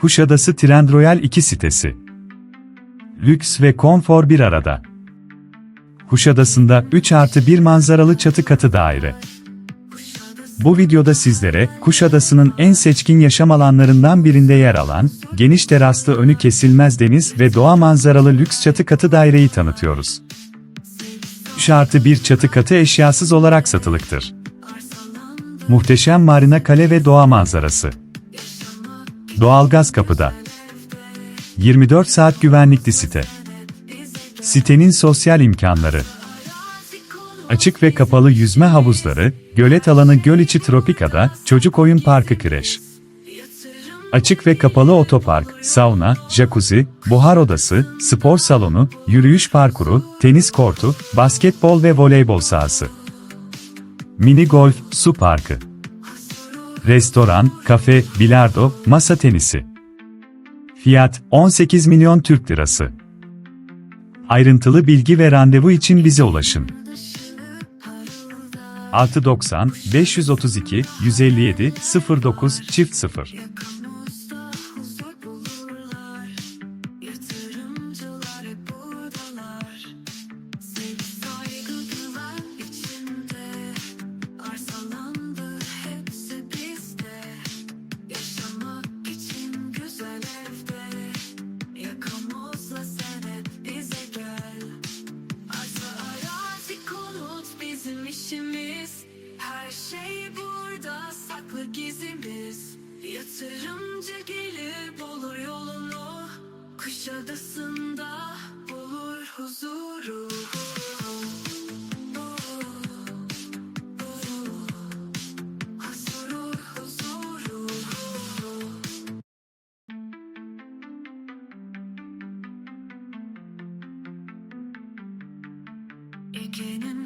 Kuşadası Trendroyal 2 sitesi. Lüks ve konfor bir arada. Kuşadası'nda 3 artı 1 manzaralı çatı katı daire. Bu videoda sizlere Kuşadası'nın en seçkin yaşam alanlarından birinde yer alan, geniş teraslı önü kesilmez deniz ve doğa manzaralı lüks çatı katı daireyi tanıtıyoruz. 3 artı 1 çatı katı eşyasız olarak satılıktır. Muhteşem marina kale ve doğa manzarası. Doğalgaz kapıda. 24 saat güvenlikli site. Sitenin sosyal imkanları. Açık ve kapalı yüzme havuzları, gölet alanı göl içi tropikada, çocuk oyun parkı kreş. Açık ve kapalı otopark, sauna, jacuzzi, buhar odası, spor salonu, yürüyüş parkuru, tenis kortu, basketbol ve voleybol sahası. Mini golf, su parkı. Restoran, kafe, bilardo, masa tenisi. Fiyat 18 milyon Türk lirası. Ayrıntılı bilgi ve randevu için bize ulaşın. 690 532 157 09 çift 0 Yatırımcı gelir bulur yolunu. Kuşadası'nda bulur huzuru. Huzuru. Ege'nin